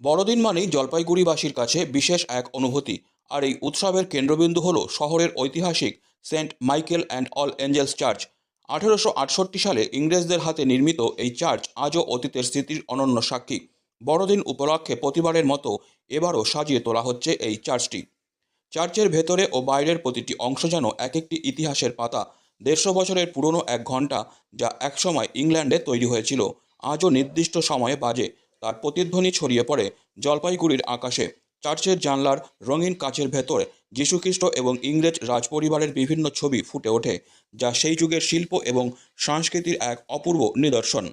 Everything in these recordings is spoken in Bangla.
বড়দিন মানেই জলপাইগুড়িবাসীর কাছে বিশেষ এক অনুভূতি। আর এই উৎসবের কেন্দ্রবিন্দু হল শহরের ঐতিহাসিক Saint Michael and All Angels Church. আঠেরোশো আটষট্টি সালে ইংরেজদের হাতে নির্মিত এই চার্চ আজও অতীতের স্মৃতির অনন্য সাক্ষী। বড়দিন উপলক্ষে প্রতিবারের মতো এবারও সাজিয়ে তোলা হচ্ছে এই চার্চটি। চার্চের ভেতরে ও বাইরের প্রতিটি অংশ যেন এক একটি ইতিহাসের পাতা, দেড়শো বছরের পুরনো এক ঘণ্টা যা একসময় ইংল্যান্ডে তৈরি হয়েছিল। আজও নির্দিষ্ট সময়ে বাজে। তার প্রতিধ্বনি ছড়িয়ে পড়ে জলপাইগুড়ির আকাশে। চার্চের জানলার রঙিন কাচের ভেতরে যীশুখ্রিস্ট এবং ইংরেজ রাজপরিবারের বিভিন্ন ছবি ফুটে ওঠে, যা সেই যুগের শিল্প এবং সংস্কৃতির এক অপূর্ব নিদর্শন।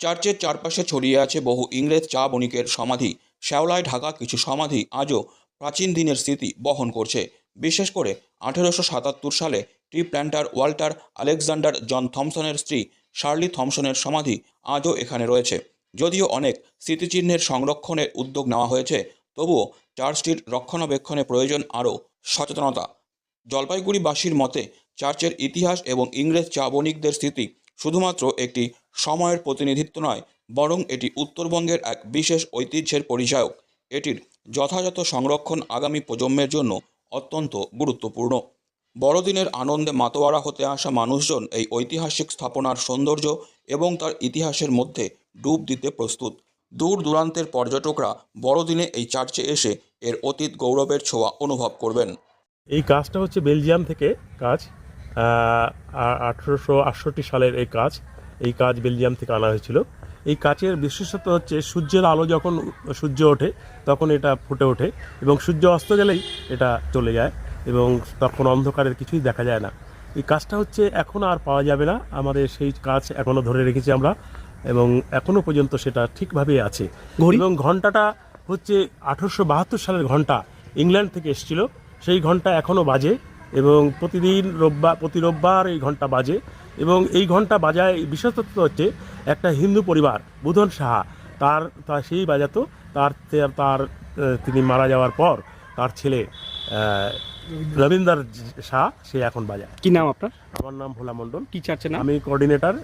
চার্চের চারপাশে ছড়িয়ে আছে বহু ইংরেজ চা বণিকের সমাধি। শ্যাওলায় ঢাকা কিছু সমাধি আজও প্রাচীন দিনের স্মৃতি বহন করছে। বিশেষ করে আঠেরোশো সাতাত্তর সালে tree planter Walter Alexander John থমসনের স্ত্রী শার্লি থমসনের সমাধি আজও এখানে রয়েছে। যদিও অনেক স্মৃতিচিহ্নের সংরক্ষণের উদ্যোগ নেওয়া হয়েছে, তবুও চার্চটির রক্ষণাবেক্ষণে প্রয়োজন আরও সচেতনতা। জলপাইগুড়িবাসীর মতে, চার্চের ইতিহাস এবং ইংরেজ চা বণিকদের স্মৃতি শুধুমাত্র একটি সময়ের প্রতিনিধিত্ব নয়, বরং এটি উত্তরবঙ্গের এক বিশেষ ঐতিহ্যের পরিচায়ক। এটির যথাযথ সংরক্ষণ আগামী প্রজন্মের জন্য অত্যন্ত গুরুত্বপূর্ণ। বড়দিনের আনন্দে মাতোয়ারা হতে আসা মানুষজন এই ঐতিহাসিক স্থাপনার সৌন্দর্য এবং তার ইতিহাসের মধ্যে ডুব দিতে প্রস্তুত। দূর দূরান্তের পর্যটকরা বড়দিনে এই চার্চে এসে এর অতীত গৌরবের ছোঁয়া অনুভব করবেন। এই কাজটা হচ্ছে বেলজিয়াম থেকে কাজ আঠেরোশো আটষট্টি সালের এই কাজ এই কাজ বেলজিয়াম থেকে আনা হয়েছিল। এই কাচের বিশেষত্ব হচ্ছে সূর্যের আলো যখন সূর্য ওঠে, তখন এটা ফুটে ওঠে এবং সূর্য অস্ত গেলেই এটা চলে যায় এবং তখন অন্ধকারের কিছুই দেখা যায় না। এই কাজটা হচ্ছে এখন আর পাওয়া যাবে না। আমাদের সেই কাজ এখনও ধরে রেখেছি আমরা। এবং এখনও পর্যন্ত সেটা ঠিকভাবে আছে। এবং ঘন্টাটা হচ্ছে আঠারোশো বাহাত্তর সালের ঘণ্টা ইংল্যান্ড থেকে এসেছিল। সেই ঘণ্টা এখনও বাজে এবং প্রতিদিন রোববার প্রতি রোববার এই ঘণ্টা বাজে। এবং এই ঘণ্টা বাজায় বিশেষত্ব হচ্ছে একটা হিন্দু পরিবার বুধন সাহা তার তার সেই বাজাতো তার তার তিনি মারা যাওয়ার পর তার ছেলে রবীন্দ্র শাহ সে এখন বাজায়। কি নাম আপনার? আমার নাম ভোলা মণ্ডল। কি চার্চের আমি কোঅর্ডিনেটর